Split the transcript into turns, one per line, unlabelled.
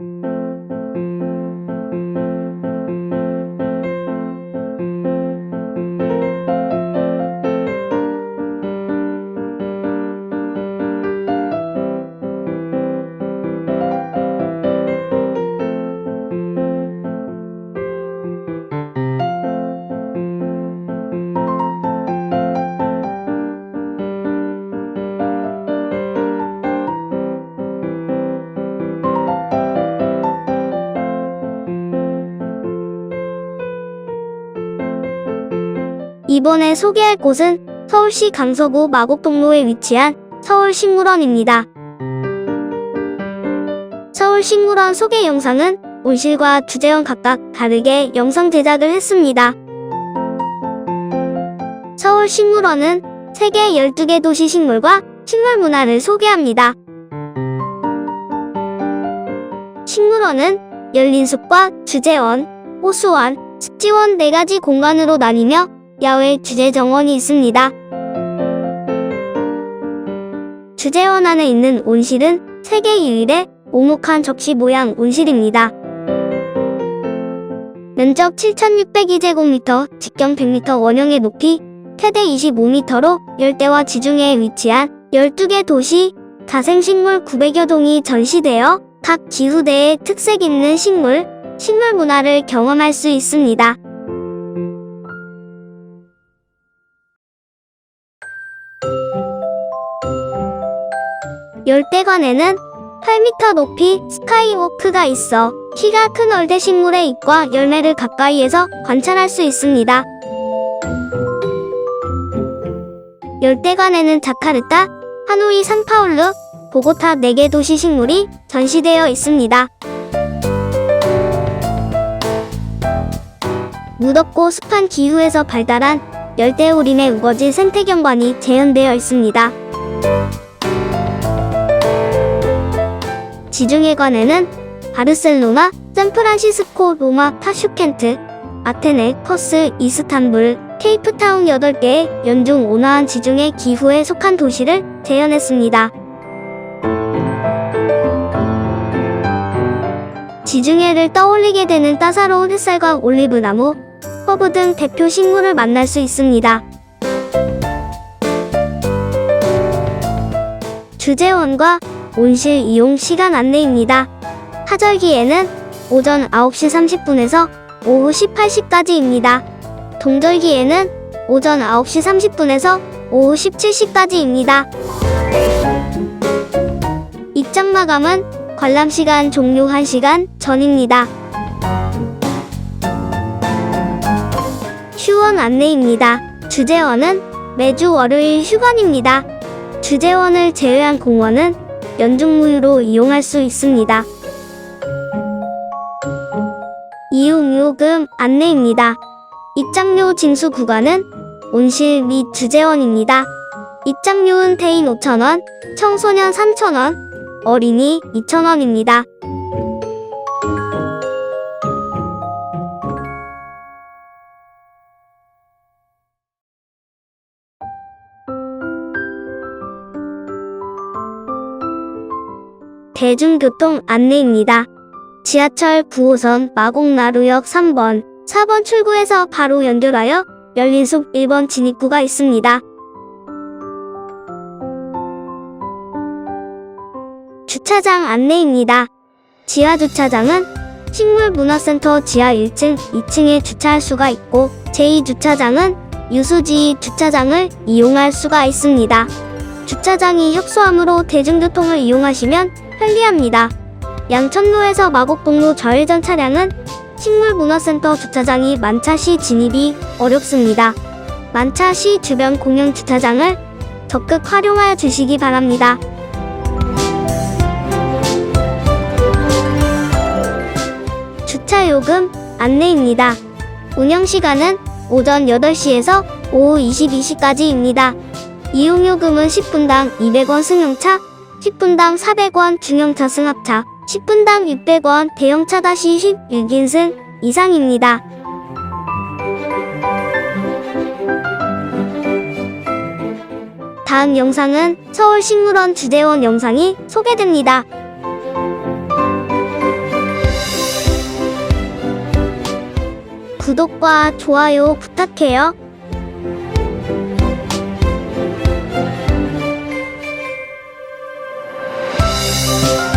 thank you 이번에 소개할 곳은 서울시 강서구 마곡동로에 위치한 서울식물원입니다. 서울식물원 소개 영상은 온실과 주제원 각각 다르게 영상 제작을 했습니다. 서울식물원은 세계 12개 도시 식물과 식물 문화를 소개합니다. 식물원은 열린 숲과 주제원, 호수원, 습지원 4가지 공간으로 나뉘며 야외 주제 정원이 있습니다. 주제원 안에 있는 온실은 세계 유일의 오목한 접시 모양 온실입니다. 면적 7,602제곱미터, 직경 100m 원형의 높이 최대 25m로 열대와 지중해에 위치한 12개 도시, 자생식물 900여 동이 전시되어 각 기후대의 특색 있는 식물, 식물 문화를 경험할 수 있습니다. 열대관에는 8m 높이 스카이워크가 있어 키가 큰 얼대 식물의 잎과 열매를 가까이에서 관찰할 수 있습니다. 열대관에는 자카르타, 하노이, 산파울루, 보고타 4개 도시 식물이 전시되어 있습니다. 무덥고 습한 기후에서 발달한 열대우림의 우거지 생태경관이 재현되어 있습니다. 지중해관에는 바르셀로나, 샌프란시스코, 로마, 타슈켄트, 아테네, 퍼스, 이스탄불, 케이프타운 8개의 연중 온화한 지중해 기후에 속한 도시를 재현했습니다. 지중해를 떠올리게 되는 따사로운 햇살과 올리브나무, 허브 등 대표 식물을 만날 수 있습니다. 주재원과 온실 이용 시간 안내입니다. 하절기에는 오전 9시 30분에서 오후 18시까지입니다. 동절기에는 오전 9시 30분에서 오후 17시까지입니다. 입장 마감은 관람 시간 종료 1시간 전입니다. 휴원 안내입니다. 주재원은 매주 월요일 휴관입니다. 주재원을 제외한 공원은 연중무휴로 이용할 수 있습니다. 이용요금 안내입니다. 입장료 징수 구간은 온실 및 주재원입니다. 입장료는 대인 5,000원, 청소년 3,000원, 어린이 2,000원입니다. 대중교통 안내입니다. 지하철 9호선 마곡나루역 3번, 4번 출구에서 바로 연결하여 열린숲 1번 진입구가 있습니다. 주차장 안내입니다. 지하 주차장은 식물문화센터 지하 1층, 2층에 주차할 수가 있고 제2주차장은 유수지 주차장을 이용할 수가 있습니다. 주차장이 협소하므로 대중교통을 이용하시면 편리합니다. 양천로에서 마곡동로 좌회전 차량은 식물문화센터 주차장이 만차 시 진입이 어렵습니다. 만차 시 주변 공영 주차장을 적극 활용하여 주시기 바랍니다. 주차요금 안내입니다. 운영시간은 오전 8시에서 오후 22시까지입니다. 이용요금은 10분당 200원 승용차, 10분당 400원 중형차 승합차, 10분당 600원 대형차 다시 16인승 이상입니다. 다음 영상은 서울식물원 주재원 영상이 소개됩니다. 구독과 좋아요 부탁해요. Música